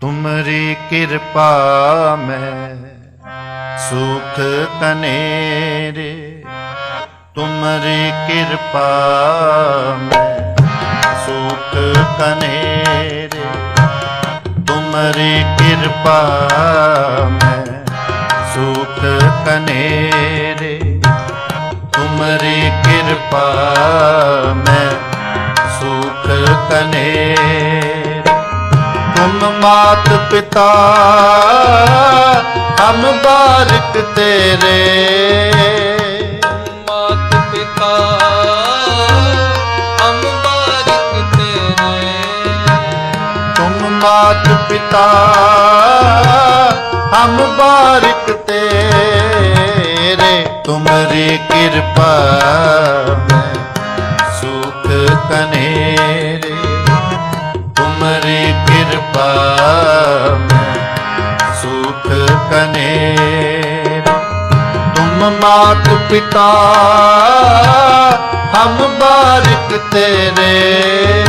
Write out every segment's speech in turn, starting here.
ਤੁਮਰੀ ਕਿਰਪਾ ਮੈਂ ਸੁਖ ਕਨੇਰੇ। ਤੁਮਰੀ ਕਿਰਪਾ ਮੈਂ ਸੁਖ ਕਨੇਰੇ। ਤੁਮਰੀ ਕਿਰਪਾ ਮੈਂ ਸੁਖ ਕਨੇਰੇ। ਤੁਮਰੀ ਕਿਰਪਾ ਮੈਂ ਸੁਖ ਕਨੇਰੇ। ਤੁਮ ਮਾਤ ਪਿਤਾ, ਹਮ ਬਾਰਕ ਤੇਰੇ। ਮਾਤ ਪਿਤਾ, ਹਮ ਬਾਰਕ ਤੇਰੇ। ਤੁਮ ਮਾਤ ਪਿਤਾ, ਹਮ ਬਾਰਕ ਤੇਰੇ। ਤੁਮਰੀ ਕਿਰਪਾ ਮੈਂ ਸੁਖ ਕਨੇਰੇ ਸੁਖ ਕਨੇ ਤੁਮ ਮਾਤ ਪਿਤਾ ਹਮ ਬਾਰਿਕ ਤੇਰੇ।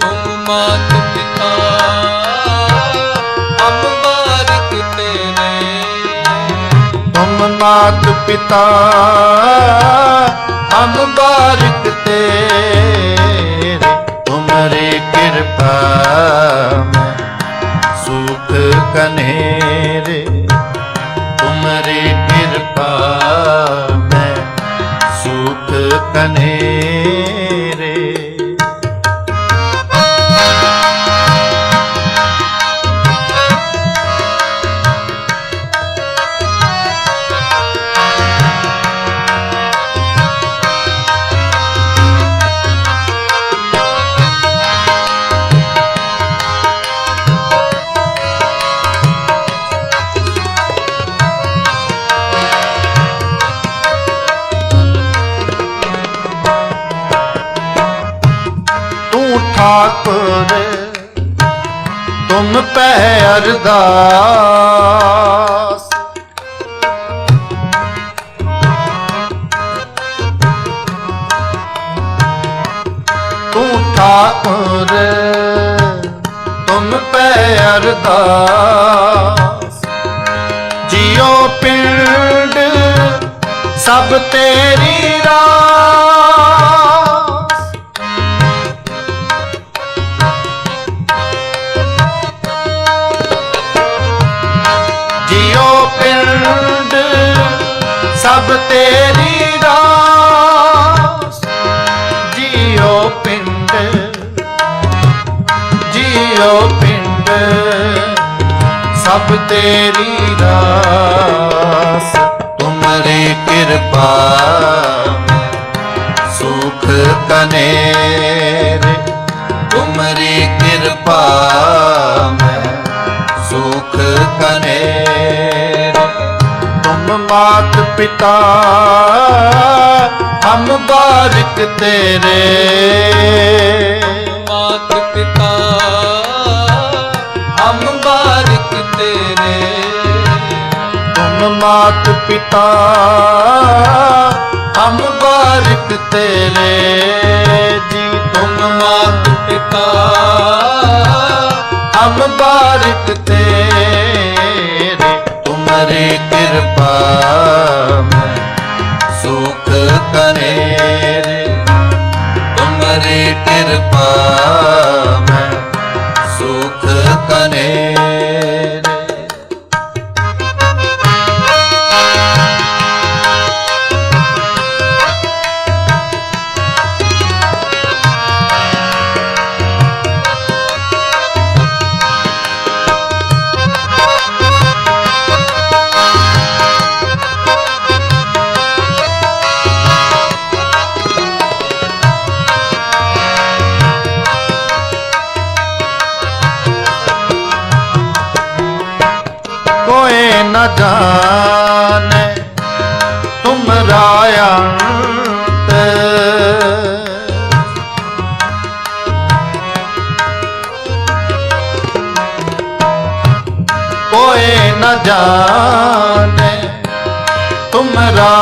ਤੁਮ ਮਾਤ ਪਿਤਾ ਹਮ ਬਾਰਿਕ ਤੇਰੇ। ਤੁਮ ਮਾਤ ਪਿਤਾ ਹਮ ਬਾਰਿਕ ਤੇਰੇ। ਕਿਰਪਾ ਅੰਤ ਕਨੇਰੇ ਤੁਮਰੀ ਕਿਰਪਾ ਮੈਂ ਸੁਖ ਕਨੇਰੇ। ਅਰਦਾਸ ਤੂੰ ਠਾਕੁਰ ਤੁਮ ਪੈ ਅਰਦਾਸ। ਜਿਉ ਪਿੰਡ ਸਭ ਤੇਰੀ ਰਾਸ ਤੇਰੀ ਦਾਸ ਤੁਮਰੇ ਕਿਰਪਾ, ਸੁਖ ਕਨੇਰ। ਤੁਮਰੀ ਕਿਰਪਾ ਮੈਂ ਸੁਖ ਕਨੇਰ। ਤੁਮ ਮਾਤ ਪਿਤਾ, ਹਮ ਬਾਰਕ ਤੇਰੇ। ਕੀਤਾ। ਹਮ ਬਾਰਿਕ ਤੇਰੇ ਜੀ ਤੁਮ ਮਾਤ ਪਿਤਾ ਹਮ ਬਾਰਿਕ ਤੇਰੇ ਤੁਮਰੇ ਕਿਰਪਾ ਮੈਂ ਸੁਖ ਕਰੇ। ਰੇ ਤੁਮਰੇ ਕਿਰਪਾ ਜਾਣੈ ਤੁਮਰਾ ਅੰਤ। ਕੋਏ ਨ ਜਾਣੈ ਤੁਮਰਾ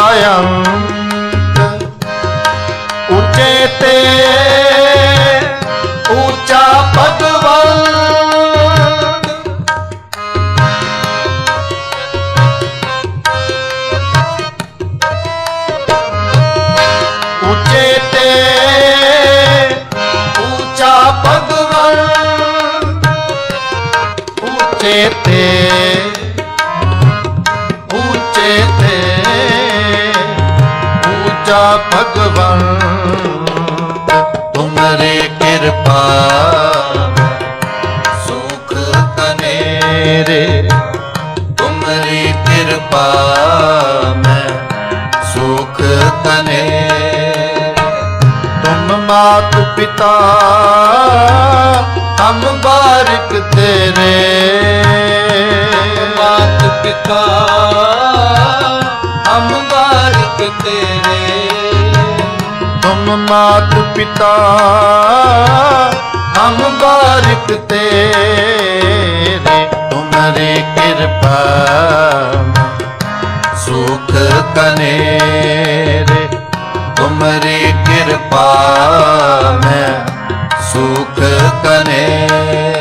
ਪਿਤਾ, ਹਮ ਬਾਰਕ ਤੇਰੇ। ਮਾਤ ਪਿਤਾ ਹਮ ਬਾਰਕ ਤੇਰੇ। ਤੁਮ ਮਾਤ ਪਿਤਾ ਹਮ ਬਾਰਕ ਤੇਰੇ। ਤੁਮਰੇ ਕਿਰਪਾ ਸੁਖ ਕਨੇਰੇ। ਤੁਮਰੀ ਕਿਰਪਾ ਸੁਖ ਕਨੇਰੇ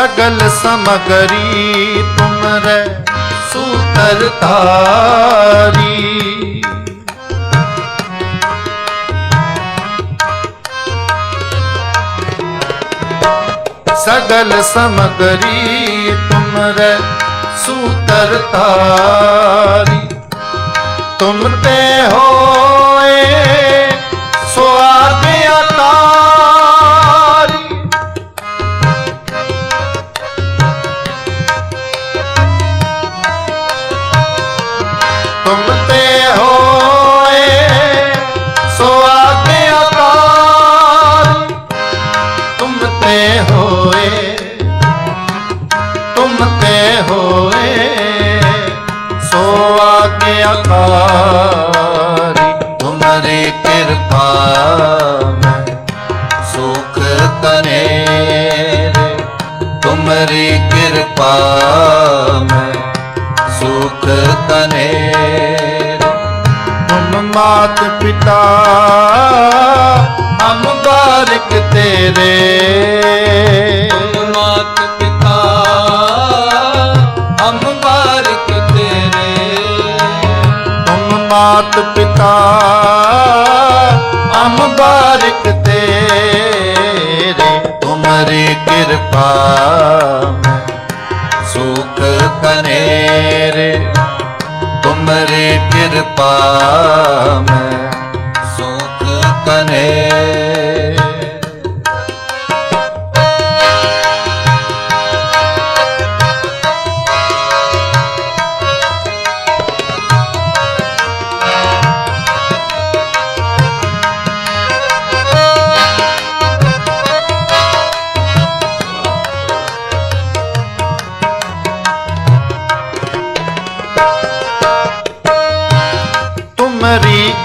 सगल समगरी तुमरे सूतर तारी सगल समगरी तुमरे सूतर तारी तुम ते होए ਪਿਆਰੀ ਤੁਮਰੇ ਕਿਰਪਾ ਮੈਂ, ਸੁਖ ਤਨੇ ਤੁਮਰੀ ਕਿਰਪਾ ਮੈਂ, ਸੁਖ ਤਨੇ ਹਮ ਮਾਤ ਪਿਤਾ ਹਮ ਬਾਰਕ ਤੇਰੇ। ਕਿਰਪਾ ਸੁਖ ਕਨੇਰੇ ਤੁਮਰੇ ਕਿਰਪਾ ਮੈਂ ਸੁਖ ਕਨੇਰੇ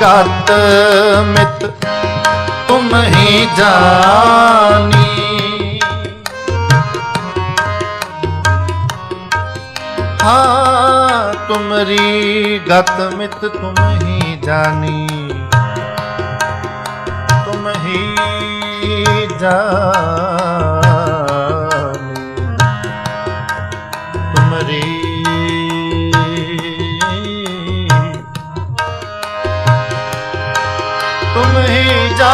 ਗਤ ਮਿਤ, ਤੁਮ ਹੀ ਜਾਣੀ ਹਾ, ਤੁਮਰੀ ਗਤ ਮਿਤ, ਤੁਮ ਹੀ ਜਾਣੀ ਤੁਮ ਹੀ ਜਾਣੀ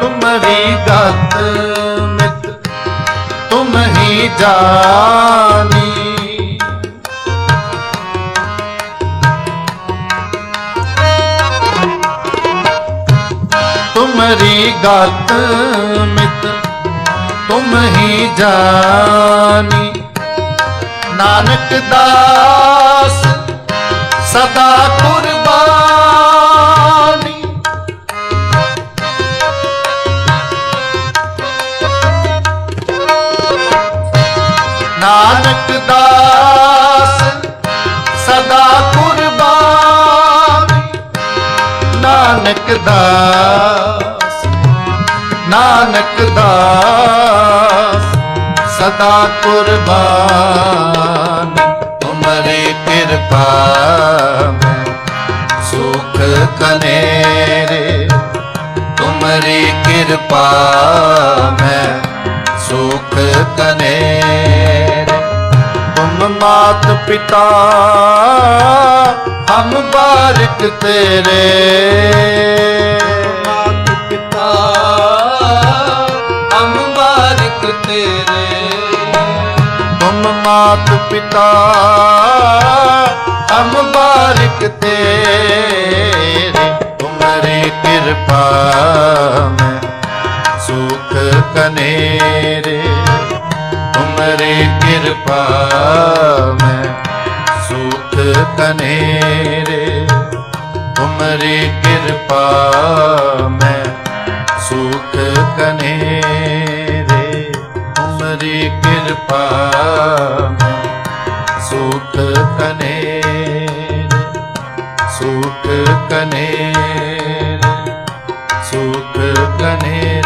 ਤੁਮਰੀ ਗਤ ਮਿਤ ਤੁਮ ਹੀ ਜਾਣੀ ਤੁਮਰੀ ਮਿਤ ਤੁਮ ਹੀ ਸਦਾ ਗੁਰ ਸਦਾ ਕੁਰਬਾਨੀ। ਨਾਨਕ ਦਾਸ ਨਾਨਕ ਦਾਸ, ਸਦਾ ਕੁਰਬਾਨ। ਤੁਮਰੀ ਕਿਰਪਾ ਮੈਂ ਸੁਖ ਕਨੇਰੇ। ਤੁਮਰੀ ਕਿਰਪਾ ਮੈਂ ਸੁਖ ਕਨੇਰੇ। ਤੁਮ ਮਾਤ ਪਿਤਾ, ਹਮ ਬਾਰਿਕ ਤੇਰੇ। ਮਾਤ ਪਿਤਾ ਹਮ ਬਾਰਿਕ ਤੇਰੇ। ਤੁਮ ਮਾਤ ਪਿਤਾ ਹਮ ਬਾਰਿਕ ਤੇਰੇ। ਤੁਮਰੀ ਕਿਰਪਾ ਮੈਂ ਸੁਖ ਕਨੇਰੇ। ਤੁਮਰੀ ਕਿਰਪਾ ਮੈਂ ਸੁਖ ਕਨੇਰੇ। ਤੁਮਰੀ ਕਿਰਪਾ ਮੈਂ ਸੁਖ ਕਨੇਰੇ। ਤੁਮਰੀ ਕਿਰਪਾ ਮੈਂ, ਸੂਤ ਕਨੇਰੇ। ਸੁਖ ਕਨੇਰੇ ਸੁਖ ਕਨੇਰੇ।